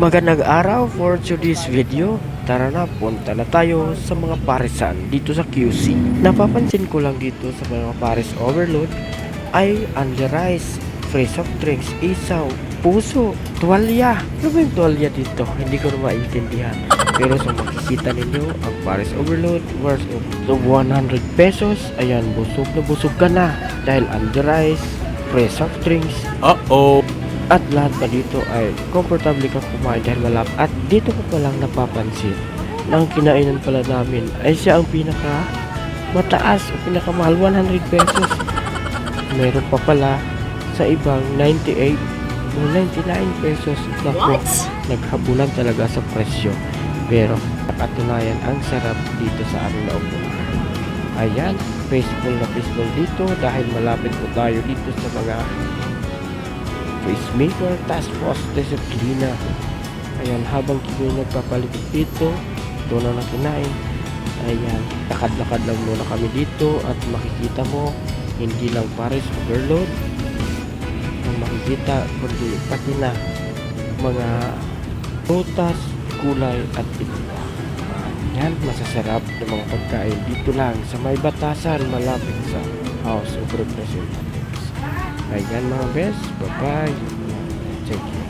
Magandang araw for today's video. Tara na, punta na tayo sa mga parisan dito sa QC. Napapansin ko lang dito sa mga paris overload ay under rice, free soft drinks, isaw, puso, tuwalya. Ano ba yung tuwalya dito? Hindi ko na maintindihan. Pero sa makikita ninyo, ang paris overload worth of so 100 pesos. Ayan, busog na busog ka na. Dahil under rice, free soft drinks, Uh-oh. At lahat pa dito ay komportable kang kumain dahil malap. At dito ko palang napapansin na ang kinainan pala namin ay siya ang pinaka mataas o pinakamahal 100 pesos. Meron pa pala sa ibang 98 o 99 pesos. Naku, naghabulan talaga sa presyo. Pero nakatunayan ang sarap dito sa aming naupuan. Ayan, peaceful na peaceful dito dahil malapit po tayo dito sa mga pacemaker task force disiplina. Ayan, habang kami nagpapalikot dito, ito na kinain. Ayan, lakad-lakad lang muna kami dito at makikita mo, hindi lang pares overload. Ang makikita, kundi pati na mga prutas, gulay at iba. Yan, masasarap na mga pagkain dito lang sa may batasan malapit sa House of Representatives. I got my best. Bye-bye. Take care.